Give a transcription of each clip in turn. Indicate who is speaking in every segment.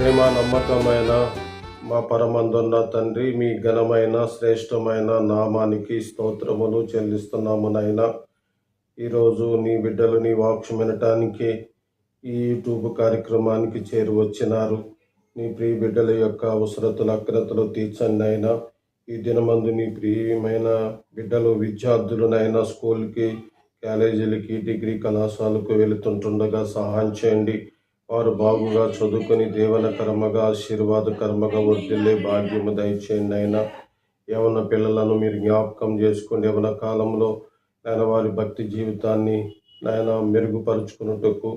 Speaker 1: ప్రేమ నమ్మకమైన మా పరమందున్న తండ్రి మీ ఘనమైన శ్రేష్టమైన నామానికి స్తోత్రములు చెల్లిస్తున్నాము నాయన. ఈరోజు నీ బిడ్డలు నీ వాక్యం వినటానికి ఈ యూట్యూబ్ కార్యక్రమానికి చేరి వచ్చినారు. నీ ప్రియ బిడ్డల యొక్క అవసరతలు అక్రతలు తీర్చండి నాయన. ఈ దినమందు నీ ప్రియమైన బిడ్డలు విద్యార్థులనైనా స్కూల్కి కాలేజీలకి డిగ్రీ కళాశాలకు వెళుతుంటుండగా సహాయం చేయండి. వారు బాగుగా చదువుకొని దేవనకర్మగా ఆశీర్వాదకర్మగా వర్దిల్లే భాగ్యము దయచేయండి అయినా. యవన పిల్లలను మీరు జ్ఞాపకం చేసుకోండి యవన కాలంలో నాయన వారి భక్తి జీవితాన్ని నాయన మెరుగుపరుచుకున్నట్టుకు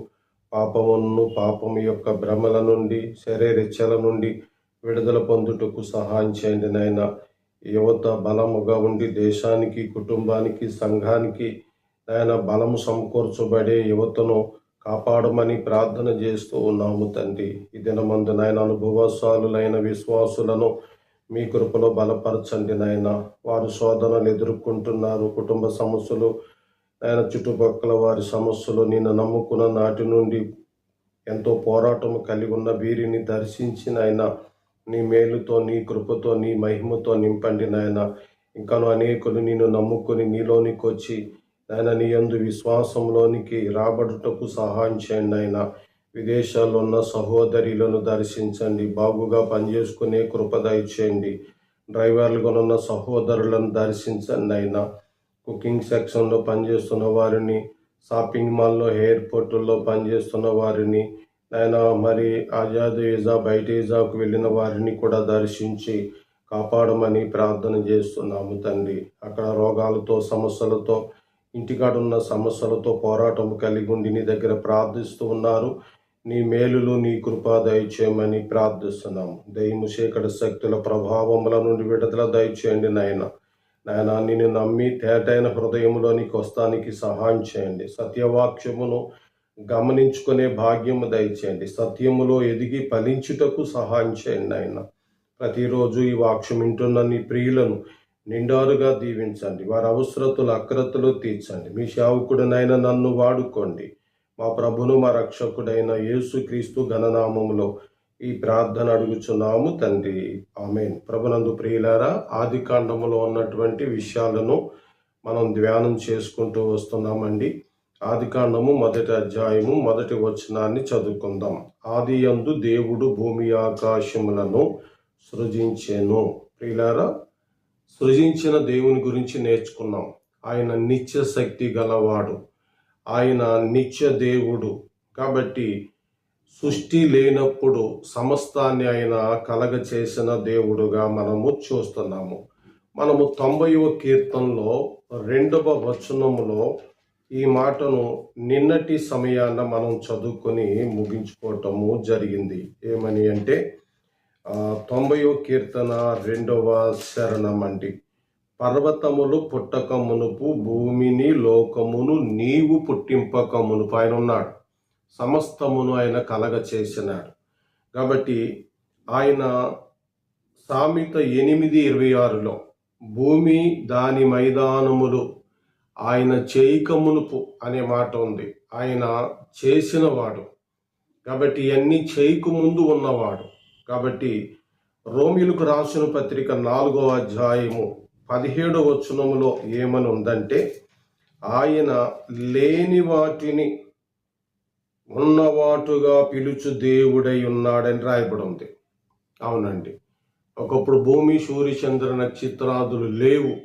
Speaker 1: పాపమును పాపం యొక్క భ్రమల నుండి శరీరెచ్చల నుండి విడుదల పొందుటకు సహాయం చేయండి నాయన. యువత బలముగా ఉండి దేశానికి కుటుంబానికి సంఘానికి నాయన బలము సమకూర్చబడే యువతను కాపాడమని ప్రార్థన చేస్తూ ఉన్నాము తండ్రి. ఈ దినమందు నాయన అనుభవశాలులైన విశ్వాసులను మీ కృపలో బలపరచండి నాయన. వారు శోధనలు ఎదుర్కొంటున్నారు. కుటుంబ సమస్యలు ఆయన చుట్టుపక్కల వారి సమస్యలు నిన్ను నమ్ముకున్న నాటి నుండి ఎంతో పోరాటం కలిగి ఉన్న వీరిని దర్శించి నాయన నీ మేలుతో నీ కృపతో నీ మహిమతో నింపండి నాయన. ఇంకాను అనేకులు నిన్ను నమ్ముకొని నీలోనికి వచ్చి ఆయన నీ విశ్వాసంలోనికి రాబడుటకు సహాయం చేయండి ఆయన. విదేశాల్లో ఉన్న సహోదరులను దర్శించండి. బాగుగా పనిచేసుకునే కృపదయచేయండి డ్రైవర్లుగా ఉన్న సహోదరులను దర్శించండి ఆయన. కుకింగ్ సెక్షన్లో పనిచేస్తున్న వారిని షాపింగ్ మాల్లో ఎయిర్పోర్టుల్లో పనిచేస్తున్న వారిని ఆయన మరి ఆజాద్ ఏజా బయట వీజాకు వెళ్ళిన వారిని కూడా దర్శించి కాపాడమని ప్రార్థన చేస్తున్నాము తండ్రి. అక్కడ రోగాలతో సమస్యలతో ఇంటికాడున్న సమస్యలతో పోరాటం కలిగి ఉండి నీ దగ్గర ప్రార్థిస్తూ ఉన్నారు. నీ మేలులు నీ కృప దయచేయమని ప్రార్థిస్తున్నాము. దయము శేఖర శక్తుల ప్రభావముల నుండి విడుదల దయచేయండి నాయన. నాయన నిన్ను నమ్మి తేటైన హృదయంలోనికి వస్తానికి సహాయం చేయండి. సత్యవాక్యమును గమనించుకునే భాగ్యము దయచేయండి. సత్యములో ఎదిగి ఫలించుటకు సహాయం చేయండి ఆయన ప్రతిరోజు ఈ వాక్యం వింటున్న నీ ప్రియులను నిండారుగా దీవించండి. వారి అవసరతలు అక్రతలు తీర్చండి. మీ సేవకుడినైన నన్ను వాడుకోండి. మా ప్రభును మా రక్షకుడైన యేసుక్రీస్తు ఘననామములో ఈ ప్రార్థన అడుగుచున్నాము తండ్రి. ఆమెన్. ప్రభునందు ప్రియులారా ఆది కాండములో ఉన్నటువంటి విషయాలను మనం ధ్యానం చేసుకుంటూ వస్తున్నామండి. ఆది కాండము మొదటి అధ్యాయము మొదటి వచనాన్ని చదువుకుందాం. ఆది అందు దేవుడు భూమి ఆకాశములను సృజించెను. ప్రియులారా సృజించిన దేవుని గురించి నేర్చుకున్నాం. ఆయన నిత్య శక్తి గలవాడు. ఆయన నిత్య దేవుడు. కాబట్టి సృష్టి లేనప్పుడు సమస్తాన్ని ఆయన కలగ చేసిన దేవుడుగా మనము చూస్తున్నాము. మనము తొంభైవ కీర్తనలో రెండవ వచనములో ఈ మాటను నిన్నటి సమయాన మనం చదువుకొని ముగించుకోవటము జరిగింది. ఏమని అంటే ఆ, తొంభైవ కీర్తన రెండవ శరణం అండి పర్వతములు పుట్టక మునుపు భూమిని లోకమును నీవు పుట్టింపక మునుపు ఆయన ఉన్నాడు సమస్తమును ఆయన కలగ చేసినాడు. కాబట్టి ఆయన సామెత ఎనిమిది ఇరవై ఆరులో భూమి దాని మైదానములు ఆయన చేయిక మునుపు అనే మాట ఉంది. ఆయన చేసినవాడు. కాబట్టి ఇవన్నీ చేయకు ముందు ఉన్నవాడు. కాబట్టి రోమిలకు రాసిన పత్రిక నాలుగో అధ్యాయము పదిహేడో వచనములో ఏమని ఉందంటే ఆయన లేని వాటిని ఉన్నవాటుగా పిలుచు దేవుడై ఉన్నాడని రాయబడి ఉంది అవునండి. ఒకప్పుడు భూమి సూర్య చంద్ర నక్షత్రాదులు లేవు.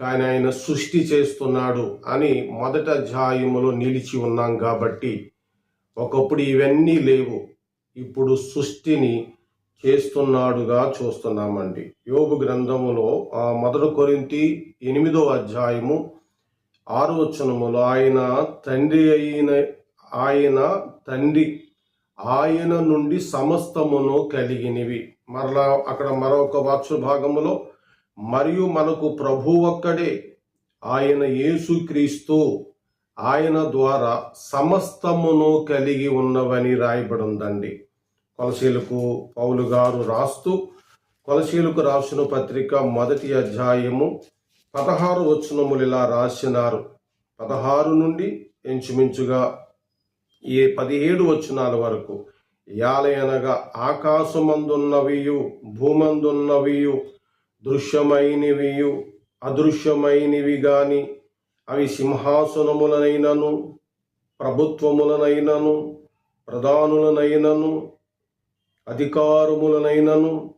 Speaker 1: కానీ ఆయన సృష్టి చేస్తున్నాడు అని మొదట అధ్యాయములో నిలిచి ఉన్నాం కాబట్టి ఒకప్పుడు ఇవన్నీ లేవు. ఇప్పుడు సృష్టిని చేస్తున్నాడుగా చూస్తున్నామండి. యోగు గ్రంథములో ఆ మొదటి కొరింతి ఎనిమిదో అధ్యాయము ఆరు వచనములో ఆయన తండ్రి అయిన ఆయన తండ్రి ఆయన నుండి సమస్తమును కలిగినవి. మరలా అక్కడ మరొక వాక్ష భాగములో మరియు మనకు ప్రభు ఒక్కడే ఆయన యేసుక్రీస్తు ఆయన ద్వారా సమస్తమును కలిగి ఉన్నవని రాయబడి ఉందండి కొలసీలకు పౌలు గారు రాస్తూ కొలసీలకు రాసిన పత్రిక మొదటి అధ్యాయము పదహారు వచనములు ఇలా రాసినారు. పదహారు నుండి ఇంచుమించుగా ఏ పదిహేడు వచనాల వరకు యాలయనగా ఆకాశమందున్నవియు భూమందున్నవియు దృశ్యమైనవియు అదృశ్యమైనవి గాని అవి సింహాసనములనైనను ప్రభుత్వములనైనను ప్రధానులనైనను అధికారములనైనను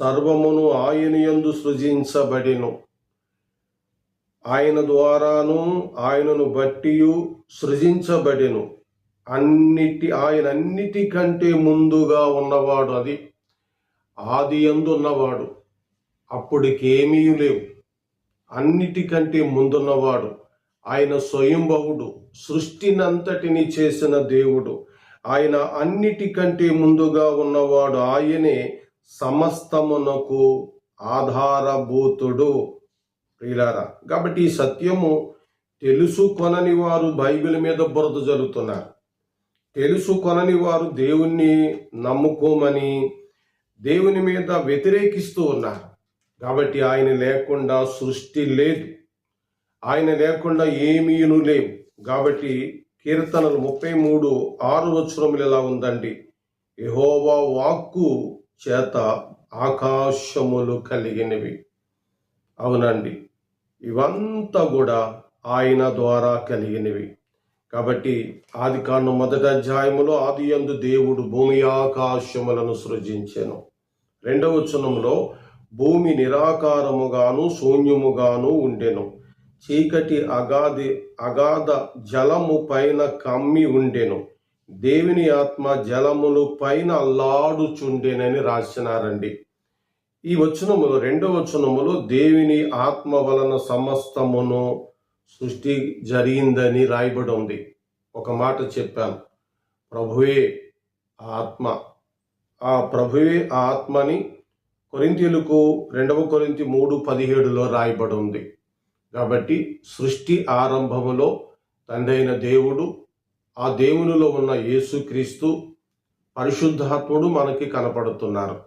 Speaker 1: సర్వమును ఆయన యందు సృజించబడిను. ఆయన ద్వారాను ఆయనను బట్టియు సృజించబడెను. అన్నిటి ఆయన అన్నిటికంటే ముందుగా ఉన్నవాడు అది. ఆది యందు ఉన్నవాడు. అప్పటికేమీ లేవు. అన్నిటికంటే ముందున్నవాడు. ఆయన స్వయంభవుడు సృష్టినంతటిని చేసిన దేవుడు. ఆయన అన్నిటికంటే ముందుగా ఉన్నవాడు ఆయనే సమస్తమునకు ఆధారభూతుడు. ప్రియులారా కాబట్టి ఈ సత్యము తెలుసుకొనని వారు బైబిల్ మీద బురద జరుగుతున్నారు తెలుసుకొనని వారు దేవుణ్ణి నమ్ముకోమని దేవుని మీద వ్యతిరేకిస్తూ ఉన్నారు. కాబట్టి ఆయన లేకుండా సృష్టి లేదు. ఆయన లేకుండా ఏమీను లేవు. కాబట్టి కీర్తనలు ముప్పై మూడు ఆరు వచనములు ఎలా ఉందండి? యహోవా వాక్కు చేత ఆకాశములు కలిగినవి. అవునండి. ఇవంతా కూడా ఆయన ద్వారా కలిగినవి. కాబట్టి ఆది కాను మొదటి అధ్యాయములో ఆది యందు దేవుడు భూమి ఆకాశములను సృజించాను. రెండవ వచనంలో భూమి నిరాకారముగాను శూన్యముగాను ఉండెను. చీకటి అగాధి అగాధ జలము పైన కమ్మి ఉండెను. దేవుని ఆత్మ జలములు పైన అల్లాడుచుండెనని రాసినారండి. ఈ వచనములు రెండవ వచనములో దేవుని ఆత్మ వలన సమస్తమును సృష్టి జరిగిందని రాయబడి ఉంది ఒక మాట చెప్పాను. ప్రభువే ఆత్మ. ఆ ప్రభువే ఆత్మని కొరింతీలకు రెండవ కొరింతి మూడు పదిహేడులో రాయబడి ఉంది కాబట్టి సృష్టి ఆరంభములో తండ్రైన దేవుడు ఆ దేవునిలో ఉన్న యేసుక్రీస్తు పరిశుద్ధాత్ముడు మనకి కనపడుతున్నారు.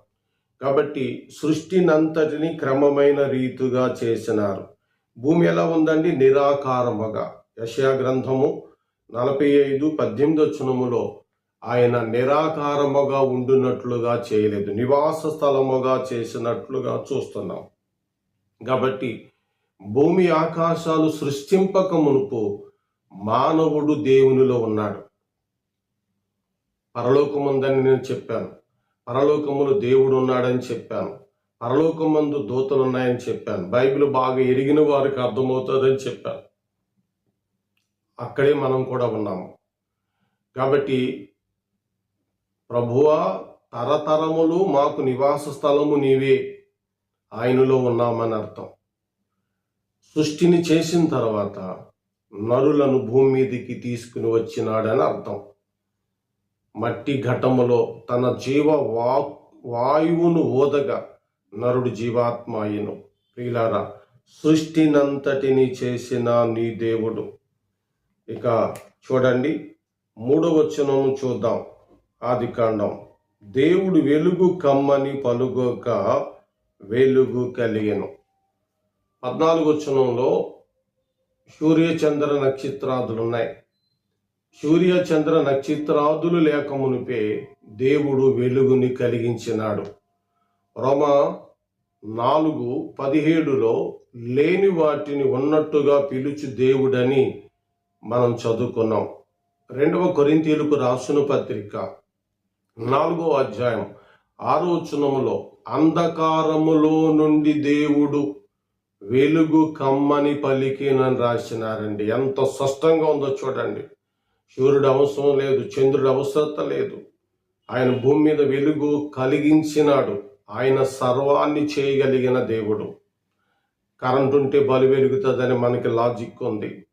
Speaker 1: కాబట్టి సృష్టినంతటిని క్రమమైన రీతిగా చేసినారు. భూమి ఎలా ఉందండి? నిరాకారముగా. యశయా గ్రంథము నలభై ఐదు పద్దెనిమిది వచనములో ఆయన నిరాకారముగా ఉండునట్లుగా చేయలేదు. నివాస స్థలముగా చేసినట్లుగా చూస్తున్నాం. కాబట్టి భూమి ఆకాశాలు సృష్టింపక మునుపు మానవుడు దేవునిలో ఉన్నాడు. పరలోకముందని నేను చెప్పాను. పరలోకములు దేవుడు ఉన్నాడని చెప్పాను. పరలోకమందు దూతలు ఉన్నాయని చెప్పాను. బైబిల్ బాగా ఎరిగిన వారికి అర్థమవుతుందని చెప్పాను. అక్కడే మనం కూడా ఉన్నాము. కాబట్టి ప్రభువా తరతరములు మాకు నివాస స్థలము నీవే. ఆయనలో ఉన్నామని అర్థం. సృష్టిని చేసిన తర్వాత నరులను భూమి మీదకి తీసుకుని వచ్చినాడని అర్థం. మట్టి ఘటములో తన జీవ వా వాయువును ఓదగా నరుడు జీవాత్మ అయ్యను ప్రియులారా సృష్టినంతటిని చేసిన నీ దేవుడు. ఇక చూడండి మూడవ వచనము చూద్దాం. ఆది కాండం. దేవుడు వెలుగు కమ్మని పలుగోక వెలుగు కలిగను. పద్నాలుగు వచనంలో సూర్యచంద్ర నక్షత్రాదులు ఉన్నాయి సూర్యచంద్ర నక్షత్రాదులు లేక మునిపే దేవుడు వెలుగుని కలిగించినాడు. రోమ నాలుగు పదిహేడులో లేని వాటిని ఉన్నట్టుగా పిలుచు దేవుడని మనం చదువుకున్నాం. రెండవ కొరింతీలకు రాసిన పత్రిక నాలుగో అధ్యాయం ఆరోచనములో అంధకారములో నుండి దేవుడు వెలుగు కమ్మని పలికినని రాసినారండి. ఎంత స్పష్టంగా ఉందో చూడండి. సూర్యుడు అవసరం లేదు చంద్రుడు అవసరత లేదు. ఆయన భూమి మీద వెలుగు కలిగించినాడు. ఆయన సర్వాన్ని చేయగలిగిన దేవుడు. కరెంట్ ఉంటే బలి వెలుగుతుందని మనకి లాజిక్ ఉంది.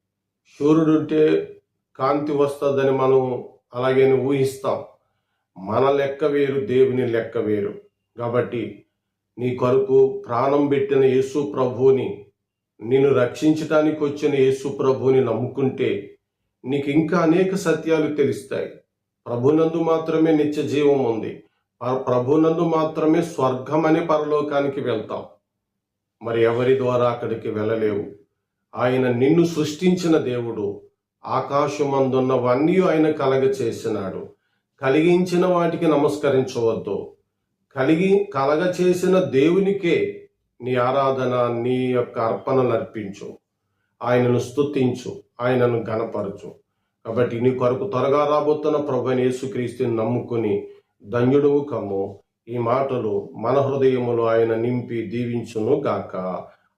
Speaker 1: సూర్యుడు ఉంటే కాంతి వస్తుందని మనం అలాగే ఊహిస్తాం. మన లెక్క వేరు దేవుని లెక్క వేరు. కాబట్టి నీ కొరకు ప్రాణం పెట్టిన యేసు ప్రభువుని నిన్ను రక్షించటానికి వచ్చిన యేసు ప్రభువుని నమ్ముకుంటే నీకు ఇంకా అనేక సత్యాలు తెలుస్తాయి. ప్రభునందు మాత్రమే నిత్య జీవం ఉంది. ప్రభునందు మాత్రమే స్వర్గం అనే పరలోకానికి వెళ్తాం. మరి ఎవరి ద్వారా అక్కడికి వెళ్ళలేవు? ఆయన నిన్ను సృష్టించిన దేవుడు ఆకాశమందున్నవన్నీ ఆయన కలగ చేసినాడు కలిగించిన వాటికి నమస్కరించవద్దు. కలిగి కలగ చేసిన దేవునికే నీ ఆరాధన నీ యొక్క అర్పణలు అర్పించు. ఆయనను స్తుతించు ఆయనను గణపరచు కాబట్టి నీ కొరకు త్వరగా రాబోతున్న ప్రభు యేసుక్రీస్తుని నమ్ముకుని ధన్యుడువు కమ్ము. ఈ మాటలు మన హృదయములు ఆయన నింపి దీవించును గాక.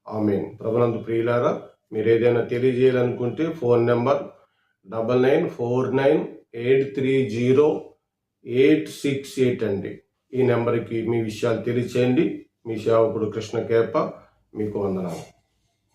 Speaker 1: ఆమెన్. ప్రభునందు ప్రియులారా మీరు ఏదైనా తెలియజేయాలనుకుంటే phone number double nine four nine eight three zero eight six eight అండి. ఈ నెంబర్కి మీ విషయాలు తెలియచేయండి. మీ సేవకుడు కృష్ణ కేప మీకు వందనాలు.